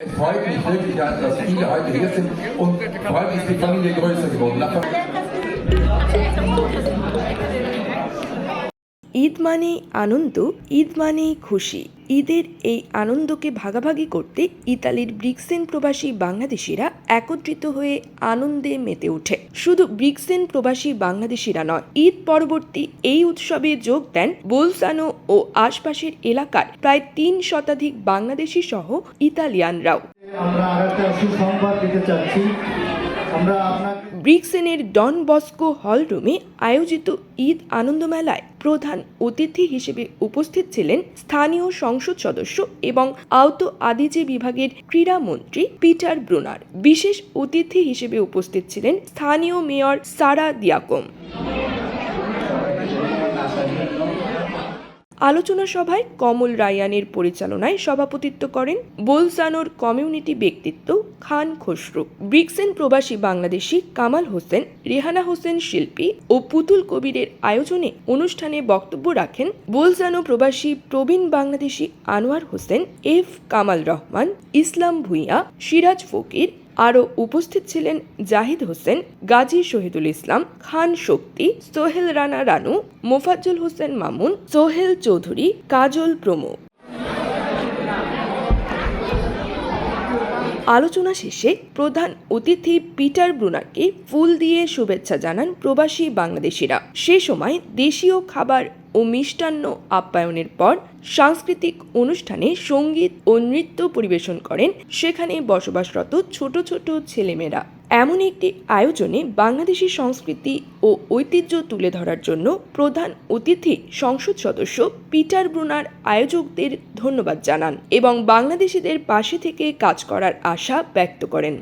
Es freut mich wirklich, dass viele heute hier sind und vor allem ist die Familie größer geworden. Eid মানেই আনন্দ, ঈদ মানেই খুশি। ঈদের এই আনন্দকে ভাগাভাগি করতে ইতালির ব্রিক্সেন প্রবাসী বাংলাদেশিরা একত্রিত হয়ে আনন্দে মেতে ওঠে। শুধু ব্রিক্সেন প্রবাসী বাংলাদেশিরা নয়, ঈদ পরবর্তী এই উৎসবে যোগ দেন বোলসানো ও আশপাশের এলাকার প্রায় তিন শতাধিক বাংলাদেশি সহ ইতালিয়ানরাও। আমরা সুসংবাদ দিতে চাচ্ছি। ব্রিক্সেনের ডন বস্কো হল রুমে আয়োজিত ঈদ আনন্দমেলায় প্রধান অতিথি হিসেবে উপস্থিত ছিলেন স্থানীয় সংসদ সদস্য এবং আওতো আদিজে বিভাগের ক্রীড়ামন্ত্রী পিটার ব্রুনার। বিশেষ অতিথি হিসেবে উপস্থিত ছিলেন স্থানীয় মেয়র সারা দিয়াকম। আলোচনা সভায় কমল রায়ানের পরিচালনায় সভাপতিত্ব করেন বোলসানোর কমিউনিটি ব্যক্তিত্ব খান খসরু। ব্রিক্সেন প্রবাসী বাংলাদেশি কামাল হোসেন, রেহানা হোসেন শিল্পী ও পুতুল কবিরের আয়োজনে অনুষ্ঠানে বক্তব্য রাখেন বোলসানো প্রবাসী প্রবীণ বাংলাদেশি আনোয়ার হোসেন, এফ কামাল রহমান, ইসলাম ভুঁইয়া, সিরাজ ফকির আরও উপস্থিত ছিলেন জাহিদ হোসেন, গাজী শহীদুল ইসলাম, খান শক্তি, সোহেল রানা রানু, মোফাজ্জল হোসেন মামুন, সোহেল চৌধুরী, কাজল প্রমুখ। আলোচনা শেষে প্রধান অতিথি পিটার ব্রুনারকে ফুল দিয়ে শুভেচ্ছা জানান প্রবাসী বাংলাদেশিরা। সে সময় দেশীয় খাবার ও মিষ্টান্ন আপ্যায়নের পর সাংস্কৃতিক অনুষ্ঠানে সংগীত ও নৃত্য পরিবেশন করেন। সেখানে বসবাসরত ছোট ছোট ছেলেমেয়েরা। এমন একটি আয়োজনে বাংলাদেশি সংস্কৃতি ও ঐতিহ্য তুলে ধরার জন্য প্রধান অতিথি সংসদ সদস্য পিটার ব্রুনার আয়োজকদের ধন্যবাদ জানান এবং বাংলাদেশিদের পাশে থেকে কাজ করার আশা ব্যক্ত করেন।